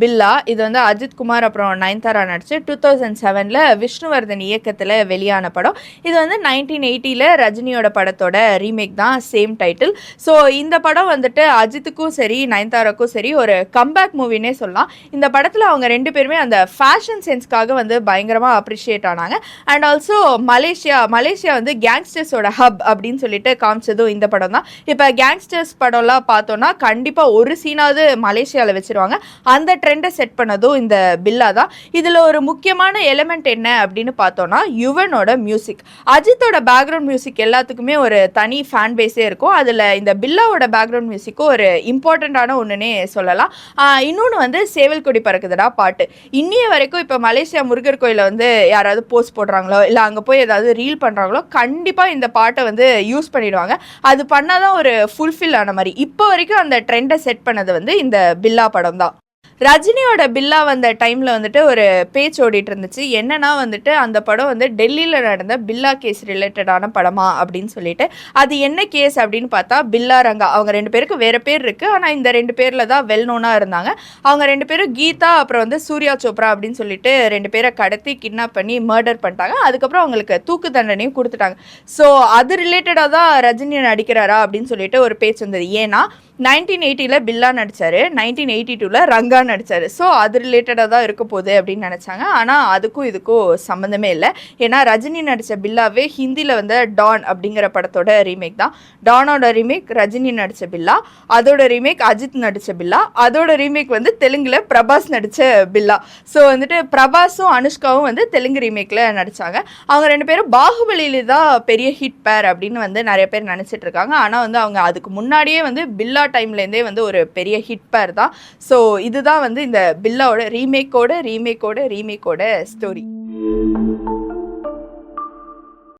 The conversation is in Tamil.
பில்லா இது வந்து அஜித் குமார் அப்புறம் நயன்தாரா நடிச்சு டூ தௌசண்ட் செவனில் விஷ்ணுவர்தன் இயக்கத்தில் வெளியான படம். இது வந்து நைன்டீன் எயிட்டியில் ரஜினியோட படத்தோட ரீமேக் தான் சேம் டைட்டில் ஸோ இந்த படம் வந்துட்டு அஜித்துக்கும் சரி நயன்தாராக்கும் சரி ஒரு கம்பேக் மூவினே சொல்லலாம். இந்த படத்தில் அவங்க ரெண்டு பேருமே அந்த ஃபேஷன் சென்ஸ்க்காக வந்து பயங்கரமாக அப்ரிஷியேட் ஆனாங்க. அண்ட் ஆல்சோ மலேசியா மலேசியா வந்து கேங்ஸ்டர்ஸோட ஹப் அப்படின்னு சொல்லிட்டு காமிச்சதும் இந்த படம் தான். இப்போ கேங்ஸ்டர்ஸ் படம்லாம் பார்த்தோன்னா கண்டிப்பாக ஒரு சீனாவது மலேசியாவில் வச்சிருவாங்க. அந்த ட்ரெண்டை செட் பண்ணதும் இந்த பில்லா தான். இதில் ஒரு முக்கியமான எலிமெண்ட் என்ன அப்படின்னு பார்த்தோன்னா யுவனோட மியூசிக் அஜித்தோட பேக்ரவுண்ட் மியூசிக் எல்லாத்துக்குமே ஒரு தனி ஃபேன் பேஸே இருக்கும். அதில் இந்த பில்லாவோட பேக்ரவுண்ட் மியூசிக்கும் ஒரு இம்பார்ட்டண்ட்டான ஒன்றுனே சொல்லலாம். இன்னொன்று வந்து சேவல் கொடி பறக்குதுடா பாட்டு. இன்னிய வரைக்கும் இப்போ மலேசியா முருகர் கோயிலில் வந்து யாராவது போஸ்ட் போடுறாங்களோ இல்லை அங்கே போய் ஏதாவது ரீல் பண்ணுறாங்களோ கண்டிப்பாக இந்த பாட்டை வந்து யூஸ் பண்ணிடுவாங்க. அது பண்ணாதான் ஒரு ஃபுல்ஃபில் ஆன மாதிரி. இப்போ வரைக்கும் அந்த ட்ரெண்டை செட் பண்ணது வந்து இந்த பில்லா படம் தான் ரஜினியோட பில்லா வந்த டைமில் வந்துட்டு ஒரு பேச்சு ஓடிட்டு இருந்துச்சு. என்னன்னா வந்துட்டு அந்த படம் வந்து டெல்லியில் நடந்த பில்லா கேஸ் ரிலேட்டடான படமா அப்படின்னு சொல்லிட்டு அது என்ன கேஸ் அப்படின்னு பார்த்தா பில்லா ரங்கா. அவங்க ரெண்டு பேருக்கு வேற பேர் இருக்குது ஆனால் இந்த ரெண்டு பேரில் தான் வெல் நோனாக இருந்தாங்க. அவங்க ரெண்டு பேரும் கீதா அப்புறம் வந்து சூர்யா சோப்ரா அப்படின்னு சொல்லிட்டு ரெண்டு பேரை கடத்தி கிட்னாப் பண்ணி மர்டர் பண்ணிட்டாங்க. அதுக்கப்புறம் அவங்களுக்கு தூக்கு தண்டனையும் கொடுத்துட்டாங்க. ஸோ அது ரிலேட்டடாக தான் ரஜினி நடிக்கிறாரா அப்படின்னு சொல்லிட்டு ஒரு பேச்சு வந்தது. ஏன்னா நைன்டீன் எயிட்டியில் பில்லா நடித்தார் நைன்டீன் எயிட்டி டூவில் ரங்கா நடித்தார் ஸோ அது ரிலேட்டடாக தான் இருக்க போகுது அப்படின்னு நினச்சாங்க. ஆனால் அதுக்கும் இதுக்கும் சம்மந்தமே இல்லை. ஏன்னா ரஜினி நடித்த பில்லாவே ஹிந்தியில் வந்து டான் அப்படிங்கிற படத்தோட ரீமேக் தான். டானோட ரீமேக் ரஜினி நடித்த பில்லா. அதோட ரீமேக் அஜித் நடித்த பில்லா. அதோட ரீமேக் வந்து தெலுங்கில் பிரபாஸ் நடித்த பில்லா. ஸோ வந்துட்டு பிரபாஸும் அனுஷ்காவும் வந்து தெலுங்கு ரீமேக்கில் நடித்தாங்க அவங்க ரெண்டு பேரும் பாகுபலியில் தான் பெரிய ஹிட் பேர் அப்படின்னு வந்து நிறைய பேர் நினச்சிட்டு இருக்காங்க. ஆனால் வந்து அவங்க அதுக்கு முன்னாடியே வந்து பில்லா டைம்லேருந்தே வந்து ஒரு பெரிய ஹிட் பேர் தான். ஸோ இதுதான் வந்து இந்த பில்லாவோட ரீமேக்கோட ரீமேக்கோட ரீமேக்கோட ஸ்டோரி